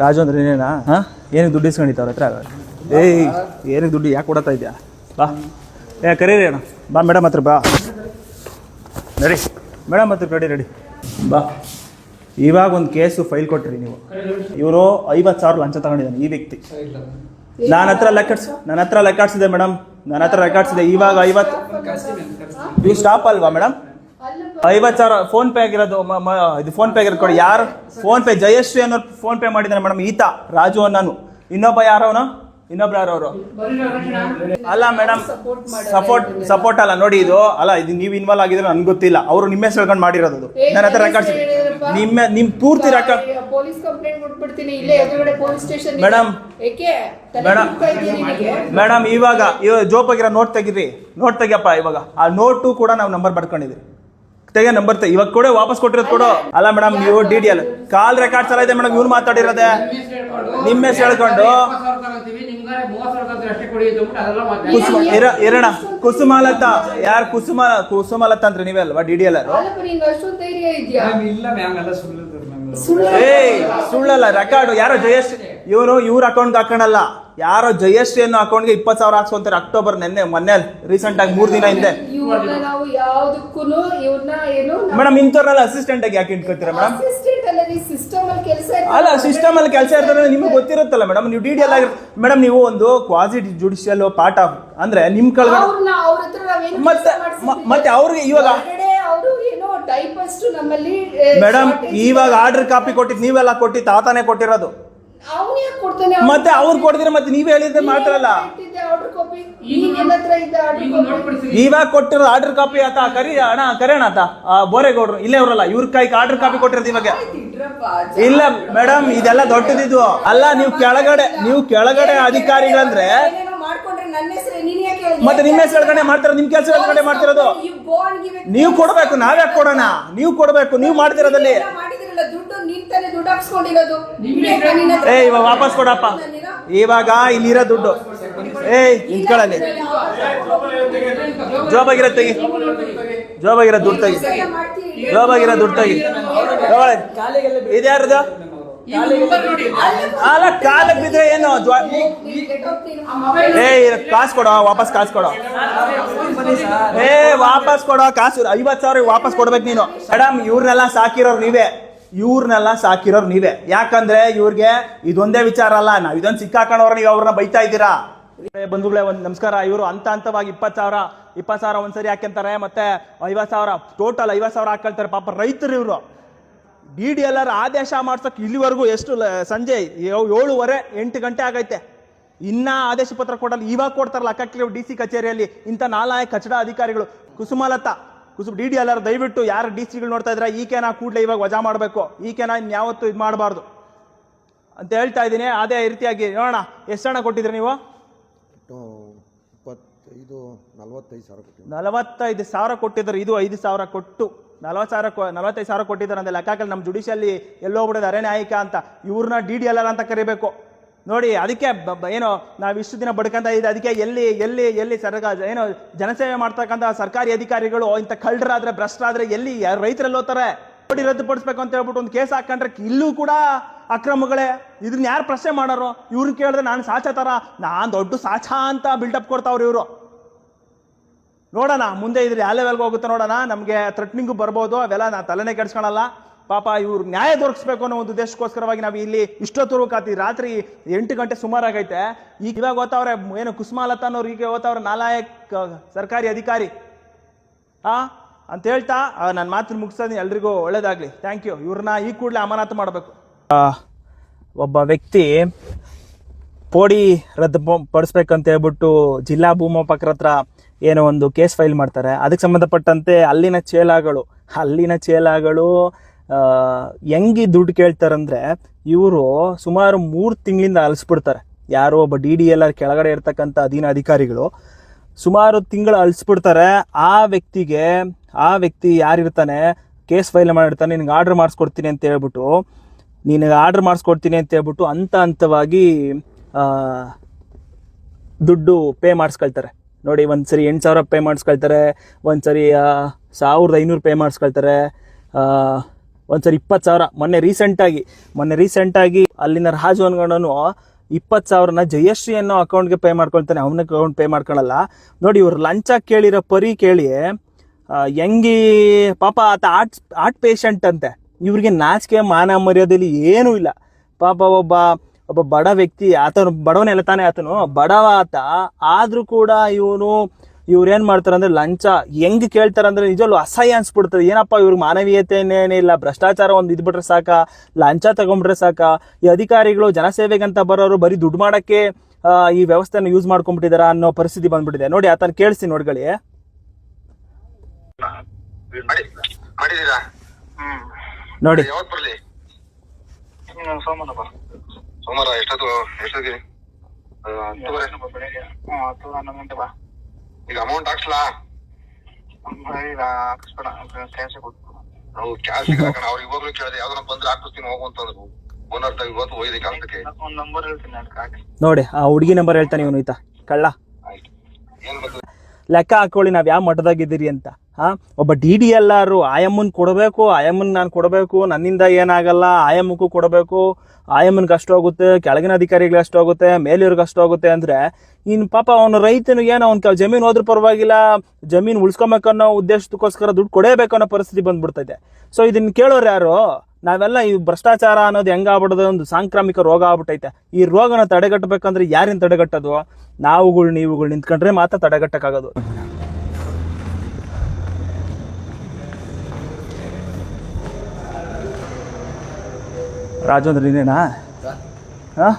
ರಾಜು ಅಂದ್ರೆ ಏನೇನಾ ಹಾ? ಏನಕ್ಕೆ ದುಡ್ಡು ಇಸ್ಕೊಂಡಿತ್ತು ಅವ್ರ ಹತ್ರ? ಏಯ್ ಏನಕ್ಕೆ ದುಡ್ಡು ಯಾಕೆ ಕೊಡತ್ತಾ ಇದ್ಯಾ? ಬಾ. ಏ ಕರೀರಿ ಅಣ್ಣ. ಬಾ ಮೇಡಮ್ ಹತ್ರ ಬಾ. ನಡಿ. ಮೇಡಮ್ ಹತ್ರ ರೆಡಿ ರೆಡಿ ಬಾ. ಇವಾಗ ಒಂದು ಕೇಸು ಫೈಲ್ ಕೊಟ್ರಿ ನೀವು. ಇವರು ಐವತ್ತು ಸಾವಿರ ಲಂಚ ತಗೊಂಡಿದ್ದಾನೆ ಈ ವ್ಯಕ್ತಿ. ನನ್ನ ಹತ್ರ ಲೆಕ್ಕಾಡ್ಸ್ ನನ್ನ ಹತ್ರ ಲೆಕ್ಕಾಡ್ಸಿದೆ ಮೇಡಮ್. ನನ್ನ ಹತ್ರ ಲೆಕ್ಕಾಡ್ಸಿದೆ ಇವಾಗ ಐವತ್ತು ನೀವು ಸ್ಟಾಪ್ ಅಲ್ವಾ ಮೇಡಮ್? ಐವತ್ತು ಸಾವಿರ ಫೋನ್ ಪೇ ಆಗಿರೋದು ಇದು ಫೋನ್ ಪೇ ಆಗಿರೋದು ಕೊಡಿ. ಯಾರು? ಫೋನ್ ಪೇ ಜಯಶ್ರೀ ಅನ್ನೋರು ಫೋನ್ ಪೇ ಮಾಡಿದ್ದಾರೆ ಮೇಡಮ್ ಈತ ರಾಜು ಅನ್ನೋನು. ಇನ್ನೊಬ್ಬ ಯಾರವನು ಇನ್ನೊಬ್ರು ಯಾರವರು ಅಲ್ಲ ಮೇಡಮ್ ಸಪೋರ್ಟ್ ಸಪೋರ್ಟ್ ಅಲ್ಲ ನೋಡಿ ಇದು ಅಲ್ಲ ಇದು ನೀವು ಇನ್ವಾಲ್ವ್ ಆಗಿದ್ರೆ ನನ್ಗೆ ಗೊತ್ತಿಲ್ಲ. ಅವರು ನಿಮ್ಮ ಹೆಸರು ಹೇಳ್ಕೊಂಡು ಮಾಡಿರೋದು. ನನ್ನ ಹತ್ರ ರೆಕಾರ್ಡ್ಸ್ ನಿಮ್ಮ ನಿಮ್ ಪೂರ್ತಿ ರೆಕಾರ್ಡ್ ಪೊಲೀಸ್ ಕಂಪ್ಲೇಂಟ್ ಕೊಟ್ಬಿಡ್ತೀನಿ. ಇಲ್ಲೇ ಎದುರುಗಡೆ police station madam. Madam. Madam ಇವಾಗ ಇವಾಗ ಜೋಪಾಗಿರೋ ನೋಟ್ ತೆಗಿರಿ. ನೋಟ್ ತೆಗಿಯಪ್ಪ ಇವಾಗ. ಆ ನೋಟು ಕೂಡ ನಾವು ನಂಬರ್ ಬರ್ಕೊಂಡಿದ್ದೀವಿ. ತೆಗೆ ನಂಬರ್ ತೆಗಿ ಇವಾಗ ಕೊಡೆ ವಾಪಸ್ ಕೊಟ್ಟಿರೋದು ಕೊಡು. ಅಲ್ಲ ಮೇಡಮ್ ನೀವು D D L call records ಎಲ್ಲ ಇದೆ ಮೇಡಮ್ ಇವ್ರು ಮಾತಾಡಿರೋದೆ. ನಿಮ್ಮ ಹೆಸರು ಹೇಳ್ಕೊಂಡು. ಇರೋಣ. ಕುಸುಮಾಲತ. ಯಾರು ಕುಸುಮ ಕುಸುಮಾಲತ ಅಂದ್ರೆ ನೀವೇ ಅಲ್ವಾ ಡಿ ಡಿ ಎಲ್ ಸುಳ್ಳಲ್ಲ ರೆಕಾರ್ಡ್ ಯಾರೋ ಜಯಶ್ರೀ ಇವನು ಇವ್ರ ಅಕೌಂಟ್ಗೆ ಹಾಕೋಣಲ್ಲ. ಯಾರೋ ಜಯಶ್ರೀ ಅನ್ನೋ ಅಕೌಂಟ್ಗೆ ಇಪ್ಪತ್ತು ಸಾವಿರ ಹಾಕ್ಸ್ಕೊಂತಾರೆ ಅಕ್ಟೋಬರ್ ನೆನ್ನೆ ಮೊನ್ನೆ ರೀಸೆಂಟ್ ಆಗಿ ಮೂರು ದಿನ ಹಿಂದೆ. ಇವ್ರನ್ನ ನಾವು ಯಾವ್ದಕ್ಕೂ ಇವ್ರನ್ನ ಏನು ಮೇಡಮ್ ಇಂಥವ್ರನ್ನೆಲ್ಲ ಅಸಿಸ್ಟೆಂಟ್ ಆಗಿ ಯಾಕೆ ಇಟ್ಕೊತೀರಾ ಮೇಡಮ್? ಅಸಿಸ್ಟೆಂಟ್ ಅಲ್ಲ ಸಿಸ್ಟಮ್ ಅಲ್ಲಿ ಕೆಲಸ ಅಲ್ಲ ಸಿಸ್ಟಮ್ ಅಲ್ಲಿ ಕೆಲಸ ಇರ್ತಾರೆ ನಿಮ್ಗೆ ಗೊತ್ತಿರುತ್ತಲ್ಲ ಮೇಡಮ್ ನೀವು ಡಿ ಡಿ ಎಲ್ ಆಗಿ ಮೇಡಮ್ ನೀವು ಒಂದು ಕ್ವಾಸಿ ಜುಡಿಷಿಯಲ್ ಪಾರ್ಟ್ ಆಫ್ ಅಂದ್ರೆ ನಿಮ್ ಕೆಳಗಡೆ ಅವ್ರನ್ನ ಅವ್ರ ಹತ್ರ ನಾವೇನು ಮತ್ತೆ ಮ- ಮತ್ತೆ ಅವ್ರಿಗೆ ಇವಾಗ ಅವರು ಏನೋ ಟೈಪಸ್ಟ್ ನಮ್ಮಲ್ಲಿ ಮೇಡಮ್ ಇವಾಗ ಆರ್ಡರ್ ಕಾಪಿ ಕೊಟ್ಟಿದ್ ನೀವೆಲ್ಲ ಕೊಟ್ಟಿ ತಾತಾನೆ ಕೊಟ್ಟಿರೋದು. ಅವ್ನು ಯಾಕೆ ಕೊಡ್ತಾನೆ? ಮತ್ತೆ ಅವ್ರು ಕೊಡ್ತೀರ ಮತ್ತೆ ನೀವೇ ಹೇಳಿದ್ರೆ ಮಾಡ್ತಾರಲ್ಲ ಆರ್ಡರ್ ಕಾಪಿ ಈಗ ನನ್ನ ಹತ್ರ ಇದ್ದ ಈಗ ಆರ್ಡರ್ ಕಾಪಿ ನೋಡ್ಬಿಡ್ತೀವಿ ಇವಾಗ ಕೊಟ್ಟಿರೋ ಆರ್ಡರ್ ಕಾಪಿ ಆತ ಕರಿ ಅಣ್ಣ ಕರೆಯೋಣ ಆತ ಆ, ಬೋರೇಗೌಡ್ರು ಇಲ್ಲೇ ಅವರಲ್ಲ ಇವ್ರ ಕೈಗೆ ಆರ್ಡರ್ ಕಾಪಿ ಕೊಟ್ಟಿರೋದು ಇವಾಗ. ಇಲ್ಲ ಮೇಡಮ್ ಇದೆಲ್ಲ ದೊಡ್ಡದಿದು. ಅಲ್ಲ ನೀವು ಕೆಳಗಡೆ ನೀವು ಕೆಳಗಡೆ ಅಧಿಕಾರಿಗಳಂದ್ರೆ ಏನೇನೋ ಮಾಡ್ಕೊಂಡ್ರೆ ನನ್ನ ಹೆಸರು ನೀನ್ ಯಾಕೆ ಹೇಳಿದ್ಯಾ? ಮತ್ತೆ ನಿಮ್ಮ ಹೆಸರು ಹೇಳ್ಕೊಂಡೆ ಮಾಡ್ತಾರೆ ನಿಮ್ ಕೆಲಸ ಹೇಳ್ಕೊಂಡೆ ಮಾಡ್ತಿರೋದು? You go and give it- ನೀವು ಕೊಡ್ಬೇಕು ನಾವ್ಯಾಕೆ ಕೊಡೋಣ? ನೀವು ಕೊಡ್ಬೇಕು ನೀವು ಮಾಡ್ತಿರೋದಲ್ಲಿ. ಎಲ್ಲ ನೀನ್ ದುಡ್ಡು ಹಾಕ್ಸ್ಕೊಂಡಿರೋದು. ಏ ಇವಾಗ ವಾಪಸ್ ಕೊಡಪ್ಪ. ಇವಾಗ ಇಲ್ಲಿರೋ ದುಡ್ಡು. ಏಯ್ ನಿಂತ್ಕೊಳ್ಳಲ್ಲಿ. ಜೋಬಾಗಿರೋ ತೆಗಿ. ಜೋಬಾಗಿರೋ ದುಡ್ಡು ತೆಗಿ. ಜೋಬಾಗಿರೋ ದುಡ್ಡು ತೆಗಿ. ತಗೊಳ್ಳಿ. ಇದ್ಯಾರ್ದು ಅಲ್ಲ ಕಾಲಕ್ಕೆ ಬಿದ್ರೆ ಏನು. ಏ ಕಾಸು ಕೊಡೋ ವಾಪಸ್ ಕಾಸು ಕೊಡೋ. ಏ ವಾಪಸ್ ಕೊಡೋ ಕಾಸು. ಐವತ್ ಸಾವಿರ ವಾಪಸ್ ಕೊಡ್ಬೇಕು ನೀನು. ಮೇಡಮ್ ಇವ್ರನ್ನೆಲ್ಲ ಸಾಕಿರೋರು ನೀವೇ. ಇವ್ರನ್ನೆಲ್ಲ ಸಾಕಿರೋರು ನೀವೇ. ಯಾಕಂದ್ರೆ ಇವ್ರಿಗೆ ಇದೊಂದೇ ವಿಚಾರ ಅಲ್ಲ, ನಾವು ಇದೊಂದು ಸಿಕ್ಕಾಕೊಂಡವ್ರ ನೀವು ಅವ್ರನ್ನ ಬೈತಾ ಇದ್ದೀರಾ? ಬಂಧುಗಳೇ, ಒಂದು ನಮಸ್ಕಾರ. ಇವರು ಹಂತ ಹಂತವಾಗಿ ಇಪ್ಪತ್ತು ಸಾವಿರ ಇಪ್ಪತ್ತು ಸಾವಿರ ಒಂದ್ಸರಿ ಹಾಕ್ಯಂತಾರೆ, ಮತ್ತೆ ಐವತ್ತು ಸಾವಿರ ಟೋಟಲ್ ಐವತ್ತು ಸಾವಿರ ಹಾಕೊಳ್ತಾರೆ ಪಾಪ ರೈತರು ಇವರು. ಡಿ ಡಿ ಎಲ್ ಆರ್ ಆದೇಶ ಮಾಡ್ಸೋಕೆ ಇಲ್ಲಿವರೆಗೂ ಎಷ್ಟು ಸಂಜೆ ಏಳುವರೆ, ಎಂಟು ಗಂಟೆ ಆಗೈತೆ. ಇನ್ನ ಆದೇಶ ಪತ್ರ ಕೊಡಲ್ಲ. ಇವಾಗ ಕೊಡ್ತಾರಲ್ಲ, ಅಕ್ಕಕ್ಕೆ, ಡಿ ಸಿ ಕಚೇರಿಯಲ್ಲಿ ಇಂಥ ನಾಲಾಯ ಕಚಡ ಅಧಿಕಾರಿಗಳು. Kusumalatha Kusum D D L R ದಯವಿಟ್ಟು ಯಾರು ಡಿ ಸಿಗಳು ನೋಡ್ತಾ ಇದ್ರೆ ಈಕೆನ ಕೂಡಲೇ ಇವಾಗ ವಜಾ ಮಾಡಬೇಕು. ಈಕೆನ ಇನ್ಯಾವತ್ತೂ ಇದು ಮಾಡಬಾರ್ದು. ಅಂತ ಹೇಳ್ತಾ ಇದ್ದೀನಿ. ಅದೇ ರೀತಿಯಾಗಿ ನೋಡೋಣ ಎಷ್ಟು ಹಣ ಕೊಟ್ಟಿದ್ರಿ ನೀವು? ಇಪ್ಪತ್ತೈದು ನಲವತ್ತೈದು ಸಾವಿರ ಕೊಟ್ಟಿವಿ ನಲವತ್ತೈದು ಸಾವಿರ ಕೊಟ್ಟಿದ್ದಾರೆ. ಇದು ಐದು ಸಾವಿರ ಕೊಟ್ಟು ನಲವತ್ತು ಸಾವಿರ ನಲವತ್ತೈದು ಸಾವಿರ ಕೊಟ್ಟಿದ್ದಾರೆ ಅಂತ ಲೆಕ್ಕಾಕಲ್ಲಿ ನಮ್ಮ ಜುಡಿಷಿಯಲ್ಲಿ ಎಲ್ಲೋ ಬಿಡೋದು ಅರೆ ನ್ಯಾಯಿಕ ಅಂತ. ಇವ್ರನ್ನ ಡಿ ಡಿ ಎಲ್ ಆರ್ ಅಂತ ಕರಿಬೇಕು. ನೋಡಿ, ಅದಕ್ಕೆ ಏನೋ, ನಾವು ಇಷ್ಟು ದಿನ ಬಡ್ಕೊಂತ ಇದೆ ಅದಕ್ಕೆ ಎಲ್ಲಿ ಎಲ್ಲಿ ಎಲ್ಲಿ ಸರ್ಕಾರ ಏನೋ, ಜನಸೇವೆ ಮಾಡ್ತಕ್ಕಂಥ ಸರ್ಕಾರಿ ಅಧಿಕಾರಿಗಳು, ಇಂಥ ಕಳ್ಳರಾದ್ರೆ ಭ್ರಷ್ಟರಾದ್ರೆ ಎಲ್ಲಿ ರೈತರಲ್ಲಿ ಹೋಗ್ತಾರೆ? ನೋಡಿ, ರದ್ದುಪಡಿಸ್ಬೇಕು ಅಂತ ಹೇಳ್ಬಿಟ್ಟು ಒಂದು ಕೇಸ್ ಹಾಕೊಂಡ್ರೆ ಇಲ್ಲೂ ಕೂಡ ಅಕ್ರಮಗಳೇ. ಇದನ್ನ ಯಾರು ಪ್ರಶ್ನೆ ಮಾಡೋರು? ಇವ್ರನ್ನ ಕೇಳಿದ್ರೆ ನಾನು ಸಾಚ ತರ ನಾನು ದೊಡ್ಡ ಸಾಚ ಅಂತ ಬಿಲ್ಡಪ್ ಕೊಡ್ತಾವ್ರಿ ಇವರು. ನೋಡೋಣ, ಮುಂದೆ ಇದ್ರೆ ಯಾವ ಲೆವೆಲ್ಗೆ ಹೋಗುತ್ತೆ ನೋಡೋಣ. ನಮಗೆ ಥ್ರೆಟ್ನಿಂಗು ಬರ್ಬೋದು, ಅವೆಲ್ಲ ನಾ ತಲೆನೇ ಕೆಡ್ಸ್ಕೊಳಲ್ಲ. ಪಾಪ ಇವ್ರು ನ್ಯಾಯ ದೊರಕಿಸ್ಬೇಕು ಅನ್ನೋ ಒಂದು ದೇಶಕ್ಕೋಸ್ಕರವಾಗಿ ನಾವು ಇಲ್ಲಿ ಇಷ್ಟೊತ್ತವರೆಗೂ ಕಾತಿ ರಾತ್ರಿ ಎಂಟು ಗಂಟೆ ಸುಮಾರಾಗೈತೆ ಈಗ ಇವಾಗ ಓದ್ತಾವ್ರೆ ಏನು ಕುಸುಮಾಲತಾ ಅನ್ನೋರು ಈಗ ಓದ್ತಾವ್ರೆ ನಾಲಾಯಕ್ ಸರ್ಕಾರಿ ಅಧಿಕಾರಿ. ಆ, ಅಂತ ಹೇಳ್ತಾ ನನ್ನ ಮಾತು ಮುಗಿಸೋದು ಎಲ್ರಿಗೂ ಒಳ್ಳೇದಾಗ್ಲಿ. ಥ್ಯಾಂಕ್ ಯು ಇವ್ರನ್ನ ಈ ಕೂಡಲೇ ಅಮಾನತು ಮಾಡಬೇಕು. ಒಬ್ಬ ವ್ಯಕ್ತಿ ಪೋಡಿ ರದ್ದು ಪಡಿಸ್ಬೇಕಂತ ಹೇಳ್ಬಿಟ್ಟು ಜಿಲ್ಲಾ ಭೂಮಾಪಕರ ಹತ್ರ ಏನೋ ಒಂದು ಕೇಸ್ ಫೈಲ್ ಮಾಡ್ತಾರೆ. ಅದಕ್ಕೆ ಸಂಬಂಧಪಟ್ಟಂತೆ ಅಲ್ಲಿನ ಚೇಲಾಗಳು ಅಲ್ಲಿನ ಚೇಲಾಗಳು ಹೆಂಗಿ ದುಡ್ಡು ಕೇಳ್ತಾರಂದ್ರೆ ಇವರು ಸುಮಾರು ಮೂರು ತಿಂಗಳಿಂದ ಅಲಿಸ್ಬಿಡ್ತಾರೆ. ಯಾರೋ ಒಬ್ಬ ಡಿ ಡಿ ಎಲ್ ಆರ್ ಕೆಳಗಡೆ ಇರ್ತಕ್ಕಂಥ ಅಧೀನ ಅಧಿಕಾರಿಗಳು ಸುಮಾರು ತಿಂಗಳು ಅಳಿಸ್ಬಿಡ್ತಾರೆ ಆ ವ್ಯಕ್ತಿಗೆ, ಆ ವ್ಯಕ್ತಿ ಯಾರಿರ್ತಾನೆ, ಕೇಸ್ ಫೈಲ್ ಮಾಡಿರ್ತಾನೆ, ನಿನಗೆ ಆರ್ಡ್ರ್ ಮಾಡಿಸ್ಕೊಡ್ತೀನಿ ಅಂತ ಹೇಳ್ಬಿಟ್ಟು, ನಿನಗೆ ಆರ್ಡ್ರ್ ಮಾಡಿಸ್ಕೊಡ್ತೀನಿ ಅಂತ ಹೇಳ್ಬಿಟ್ಟು ಹಂತ ಹಂತವಾಗಿ ದುಡ್ಡು ಪೇ ಮಾಡಿಸ್ಕೊಳ್ತಾರೆ. ನೋಡಿ ಒಂದು ಸರಿ ಎಂಟು ಸಾವಿರ ಪೇ ಮಾಡಿಸ್ಕೊಳ್ತಾರೆ ಒಂದು ಸರಿ ಸಾವಿರದ ಐನೂರು ಪೇ ಮಾಡಿಸ್ಕೊಳ್ತಾರೆ ಆ, ಒಂದ್ಸರಿ ಇಪ್ಪತ್ತು ಸಾವಿರ. ಮೊನ್ನೆ ರೀಸೆಂಟಾಗಿ ಮೊನ್ನೆ ರೀಸೆಂಟಾಗಿ ಅಲ್ಲಿನ ರಾಜು ಅನ್ಗಣ್ಣನು ಇಪ್ಪತ್ತು ಸಾವಿರನ ಜಯಶ್ರೀ ಅನ್ನೋ ಅಕೌಂಟ್ಗೆ ಪೇ ಮಾಡ್ಕೊಳ್ತಾನೆ. ಅವನ ಅಕೌಂಟ್ ಪೇ ಮಾಡ್ಕೊಳ್ಳಲ್ಲ ನೋಡಿ ಇವ್ರು ಲಂಚ ಕೇಳಿರೋ ಪರಿ ಕೇಳಿ ಹೆಂಗಿ ಪಾಪ ಆತ ಆರ್ಟ್ ಆರ್ಟ್ ಪೇಷಂಟ್ ಅಂತೆ. ಇವ್ರಿಗೆ ನಾಚಿಕೆ ಮಾನ ಮರ್ಯಾದೆಯಲ್ಲಿ ಏನೂ ಇಲ್ಲ. ಪಾಪ ಒಬ್ಬ ಒಬ್ಬ ಬಡ ವ್ಯಕ್ತಿ ಆತನು ಬಡವನೆಲ್ಲ ತಾನೇ ಆತನು. ಬಡವ ಆತ. ಆದರೂ ಕೂಡ ಇವನು ಇವ್ರು ಏನ್ ಮಾಡ್ತಾರೆ ಅಂದ್ರೆ ಲಂಚ ಹೆಂಗ್ ಕೇಳ್ತಾರೆ ಅಂದ್ರೆ ನಿಜವಲ್ಲೂ ಅಸಹ್ಯ ಅನ್ಸ್ಬಿಡ್ತದೆ. ಏನಪ್ಪ ಇವ್ರಿಗೆ ಮಾನವೀಯತೆ ಏನಿಲ್ಲ ಭ್ರಷ್ಟಾಚಾರ ಒಂದು ಇದ್ಬಿಟ್ರೆ ಸಾಕ ಲಂಚ ತಗೊಂಡ್ಬಿಟ್ರೆ ಸಾಕ. ಈ ಅಧಿಕಾರಿಗಳು ಜನಸೇವೆಗಂತ ಬರೋರು ಬರೀ ದುಡ್ಡು ಮಾಡಕ್ಕೆ ಈ ವ್ಯವಸ್ಥೆನ ಯೂಸ್ ಮಾಡ್ಕೊಂಡ್ಬಿಟ್ಟಿದಾರ ಅನ್ನೋ ಪರಿಸ್ಥಿತಿ ಬಂದ್ಬಿಟ್ಟಿದೆ. ನೋಡಿ ಆತನ ಕೇಳಿಸಿ ನೋಡ್ಗಳಿ ನೋಡಿ. ಸೋಮವಾರ ಎಷ್ಟೊತ್ತು ಎಷ್ಟೊತ್ತಿಗೆ? ಹತ್ತು ಹನ್ನೊಂದು ಗಂಟೆ ಬಾ. ಈಗ ಅಮೌಂಟ್ ಹಾಕ್ಸ್ಲಾ? ಹಾಕಿಸ್ಬೇಡ ಕ್ಯಾಶ್ ಕೊಟ್ಟು. ನಾವು ಕ್ಯಾಶ್ ಹಾಕೋಣ ಅವ್ರಿಗೆ ಇವಾಗ್ಲೂ ಕೇಳಿದೆ ಯಾವ್ದನ್ನ ಬಂದ್ರೆ ಹಾಕಿಸ್ತೀನಿ ಹೋಗು ಅಂತಂದ್ರು ಓನರ್ ತಾವ್ ಇವತ್ತು ಹೋಗಿದೆ ಕೆಲಸಕ್ಕೆ ಒಂದ್ ನಂಬರ್ ಹೇಳ್ತೀನಿ ಅದಕ್ಕೆ ಹಾಕಿ ನೋಡಿ ಆ ಹುಡುಗಿ ನಂಬರ್ ಹೇಳ್ತಾನೆ ಇವನು ಈತ. ಕಳ್ಳ. ಆಯ್ತು. ಏನ್ ಲೆಕ್ಕ ಹಾಕೊಳ್ಳಿ, ನಾವು ಯಾವ ಮಟ್ಟದಾಗಿದ್ದೀರಿ ಅಂತ. ಹಾಂ? ಒಬ್ಬ ಡಿ ಡಿ ಎಲ್ ಆರು, ಆಯಮ್ಮನ್ ಕೊಡಬೇಕು, ಆಯಮ್ಮನ್ ನಾನು ಕೊಡಬೇಕು, ನನ್ನಿಂದ ಏನಾಗಲ್ಲ, ಆಯಮ್ಮಕ್ಕೂ ಕೊಡಬೇಕು, ಆಯಮ್ಮನ್ಗೆ ಕಷ್ಟ ಆಗುತ್ತೆ ಕೆಳಗಿನ ಅಧಿಕಾರಿಗಳಿಗೆ ಅಷ್ಟು ಹೋಗುತ್ತೆ, ಮೇಲಿವ್ರಿಗೆ ಅಷ್ಟು ಹೋಗುತ್ತೆ ಅಂದ್ರೆ ಇನ್ನು ಪಾಪ ಅವನು ರೈತನು ಏನೋ ಅವ್ನ ಜಮೀನು ಹೋದ್ರೂ ಪರವಾಗಿಲ್ಲ, ಜಮೀನು ಉಳಿಸ್ಕೊಬೇಕನ್ನೋ ಉದ್ದೇಶಕ್ಕೋಸ್ಕರ ದುಡ್ಡು ಕೊಡೇಬೇಕನ್ನೋ ಪರಿಸ್ಥಿತಿ ಬಂದ್ಬಿಡ್ತೈತೆ. ಸೊ ಇದನ್ನ ಕೇಳೋರು ಯಾರು? ನಾವೆಲ್ಲ ಈ ಭ್ರಷ್ಟಾಚಾರ ಅನ್ನೋದು ಹೆಂಗಾಗ್ಬಿಡೋದು ಒಂದು ಸಾಂಕ್ರಾಮಿಕ ರೋಗ ಆಗ್ಬಿಟ್ಟೈತೆ. ಈ ರೋಗನ ತಡೆಗಟ್ಟಬೇಕಂದ್ರೆ ಯಾರಿನ ತಡೆಗಟ್ಟೋದು? ನಾವುಗಳು ನೀವುಗಳು ನಿಂತ್ಕೊಂಡ್ರೆ ಮಾತ್ರ ತಡೆಗಟ್ಟಕ್ಕಾಗೋದು. ರಾಜೇಂದ್ರ ನೀನೇನಾ? ಹಾಂ?